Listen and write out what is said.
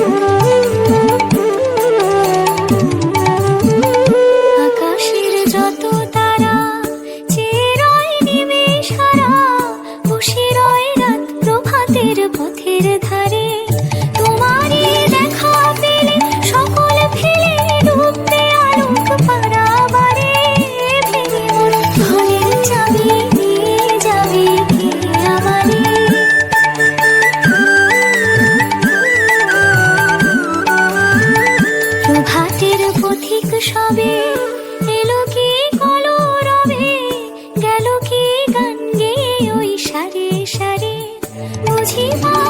you. পথিক সবে, এলো কি কলো রবে গেল কি গান গে ওই সারে সারে? বুঝি মা